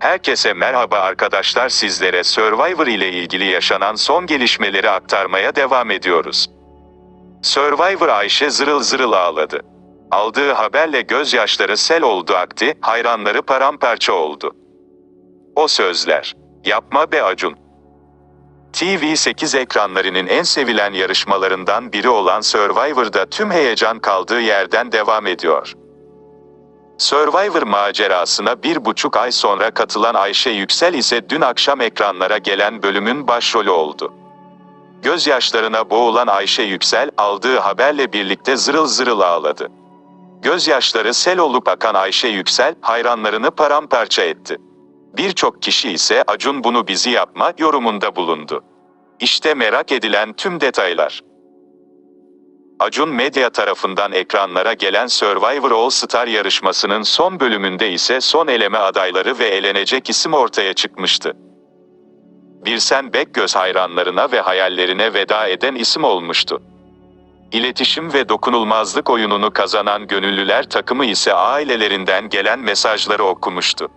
Herkese merhaba arkadaşlar sizlere Survivor ile ilgili yaşanan son gelişmeleri aktarmaya devam ediyoruz. Survivor Ayşe zırıl zırıl ağladı. Aldığı haberle gözyaşları sel oldu aktı, hayranları paramparça oldu. O sözler. Yapma be Acun. TV8 ekranlarının en sevilen yarışmalarından biri olan Survivor'da tüm heyecan kaldığı yerden devam ediyor. Survivor macerasına bir buçuk ay sonra katılan Ayşe Yüksel ise dün akşam ekranlara gelen bölümün başrolü oldu. Gözyaşlarına boğulan Ayşe Yüksel, aldığı haberle birlikte zırıl zırıl ağladı. Gözyaşları sel olup akan Ayşe Yüksel, hayranlarını paramparça etti. Birçok kişi ise Acun bunu bizi yapma yorumunda bulundu. İşte merak edilen tüm detaylar. Acun Medya tarafından ekranlara gelen Survivor All Star yarışmasının son bölümünde ise son eleme adayları ve elenecek isim ortaya çıkmıştı. Birsen Bekgöz hayranlarına ve hayallerine veda eden isim olmuştu. İletişim ve dokunulmazlık oyununu kazanan gönüllüler takımı ise ailelerinden gelen mesajları okumuştu.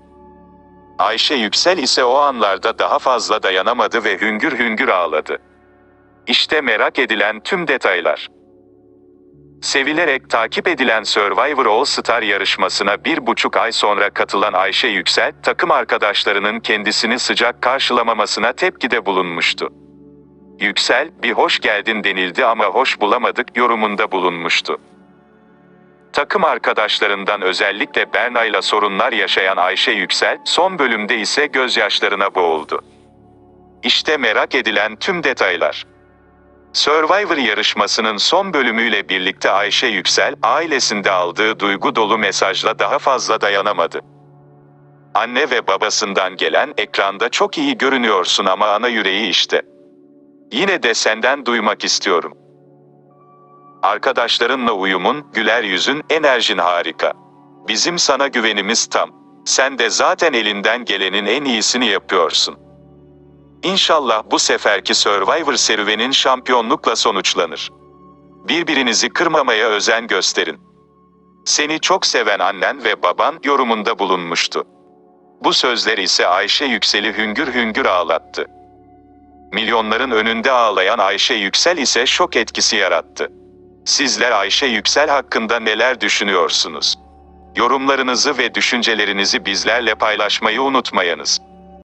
Ayşe Yüksel ise o anlarda daha fazla dayanamadı ve hüngür hüngür ağladı. İşte merak edilen tüm detaylar. Sevilerek takip edilen Survivor All Star yarışmasına bir buçuk ay sonra katılan Ayşe Yüksel, takım arkadaşlarının kendisini sıcak karşılamamasına tepkide bulunmuştu. Yüksel, bir hoş geldin denildi ama hoş bulamadık yorumunda bulunmuştu. Takım arkadaşlarından özellikle Berna'yla sorunlar yaşayan Ayşe Yüksel, son bölümde ise gözyaşlarına boğuldu. İşte merak edilen tüm detaylar. Survivor yarışmasının son bölümüyle birlikte Ayşe Yüksel, ailesinde aldığı duygu dolu mesajla daha fazla dayanamadı. Anne ve babasından gelen ekranda çok iyi görünüyorsun ama ana yüreği işte. Yine de senden duymak istiyorum. Arkadaşlarınla uyumun, güler yüzün, enerjin harika. Bizim sana güvenimiz tam. Sen de zaten elinden gelenin en iyisini yapıyorsun. İnşallah bu seferki Survivor serüvenin şampiyonlukla sonuçlanır. Birbirinizi kırmamaya özen gösterin. Seni çok seven annen ve baban yorumunda bulunmuştu. Bu sözler ise Ayşe Yüksel'i hüngür hüngür ağlattı. Milyonların önünde ağlayan Ayşe Yüksel ise şok etkisi yarattı. Sizler Ayşe Yüksel hakkında neler düşünüyorsunuz? Yorumlarınızı ve düşüncelerinizi bizlerle paylaşmayı unutmayınız.